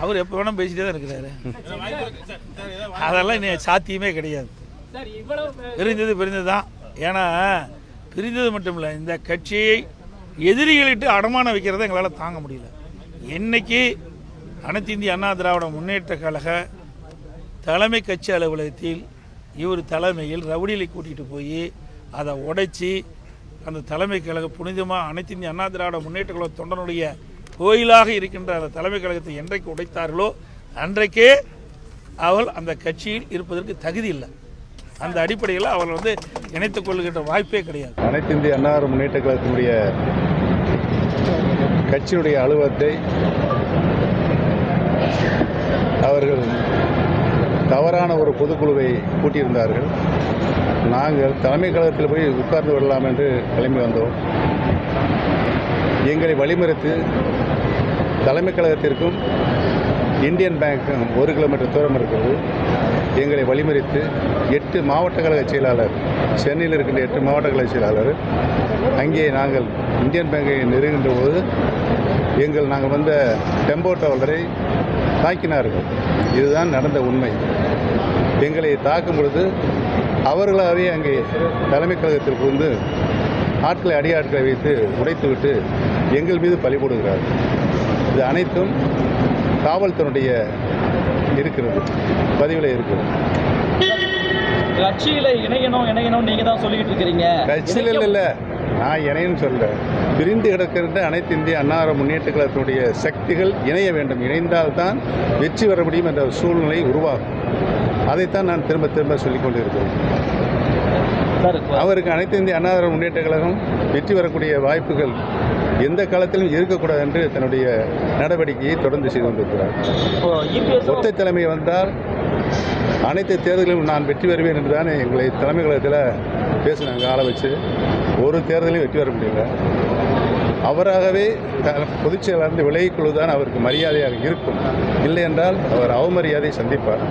அவர் எப்போ வேணால் பேசிட்டே தான் இருக்கிறாரு. அதெல்லாம் இனி சாத்தியமே கிடையாது. பிரிந்தது பிரிந்தது தான் ஏன்னா பிரிந்தது மட்டும் இல்லை இந்த கட்சியை எதிரிகளிட்டு அடமானம் வைக்கிறத எங்களால் தாங்க முடியல. என்னைக்கு அனைத்து இந்திய அண்ணா திராவிட முன்னேற்ற கழக தலைமை கட்சி அலுவலகத்தில் இவர் தலைமையில் ரவுடிகளை கூட்டிகிட்டு போய் அதை உடைச்சி அந்த தலைமை கழக புனிதமாக அனைத்து இந்திய அண்ணா திராவிட முன்னேற்ற கழக தொண்டனுடைய கோயிலாக இருக்கின்ற அந்த தலைமை கழகத்தை என்றைக்கு உடைத்தார்களோ அன்றைக்கே அவள் அந்த கட்சியில் இருப்பதற்கு தகுதி இல்லை. அந்த அடிப்படையில் அவள் வந்து இணைத்துக் கொள்கின்ற வாய்ப்பே கிடையாது. அனைத்து இந்திய அன்னார முன்னேற்ற கழகத்தினுடைய கட்சியுடைய அலுவலத்தை அவர்கள் தவறான ஒரு பொதுக்குழுவை கூட்டியிருந்தார்கள். நாங்கள் தலைமை கழகத்தில் போய் உட்கார்ந்து விடலாம் என்று கிளம்பி வந்தோம். எங்களை வழிமறித்து தலைமை கழகத்திற்கும் இந்தியன் பேங்க்கும் ஒரு கிலோமீட்டர் தூரம் இருக்கிறது. எங்களை வழிமறித்து எட்டு மாவட்ட கழக செயலாளர் சென்னையில் இருக்கின்ற எட்டு மாவட்ட கழக செயலாளர் அங்கே நாங்கள் இந்தியன் பேங்கை நெருங்கின்ற போது எங்கள் நாங்கள் வந்த டெம்போ டிராவலரை தாக்கினார்கள். இதுதான் நடந்த உண்மை. எங்களை தாக்கும் பொழுது அவர்களாகவே அங்கே தலைமை கழகத்திற்கு வந்து ஆட்களை அடியாட்களை வைத்து உடைத்துவிட்டு எங்கள் மீது பழி போடுகிறார்கள் இது அனைத்தும் காவல்துறையுடைய இருக்கிறது பதிவில் இருக்கிறது. கட்சியில இணையணும் இணையணும் நீங்க தான் சொல்லிட்டு இருக்கிறீங்க. கட்சியில் இல்லை இல்லை. நான் இணையும் சொல்ல. பிரிந்து கிடக்கின்ற அனைத்து இந்திய அன்னார முன்னேற்ற கழகத்தினுடைய சக்திகள் இணைய வேண்டும். இணைந்தால்தான் வெற்றி பெற முடியும் என்ற சூழ்நிலை உருவாகும். அதைத்தான் நான் திரும்ப திரும்ப சொல்லிக் கொண்டிருக்கிறேன். சார் அவருக்கு அனைத்து இந்திய அண்ணா முன்னேற்ற கழகம் வெற்றி பெறக்கூடிய வாய்ப்புகள் எந்த காலத்திலும் இருக்கக்கூடாது என்று தன்னுடைய நடவடிக்கையை தொடர்ந்து செய்து கொண்டிருக்கிறார். இப்போ ஒற்றை தலைமை வந்தால் அனைத்து தேர்தலிலும் நான் வெற்றி பெறுவேன் என்று தானே எங்களை தலைமை கழகத்தில் பேசினாங்க ஆள வச்சு. ஒரு தேர்தலையும் வெற்றி பெற முடியல. அவராகவே த- பொதுச் செயலாளர் விலகிக் கொள்வதுதான் அவருக்கு மரியாதையாக இருக்கும். இல்லை என்றால் அவர் அவமரியாதை சந்திப்பார்.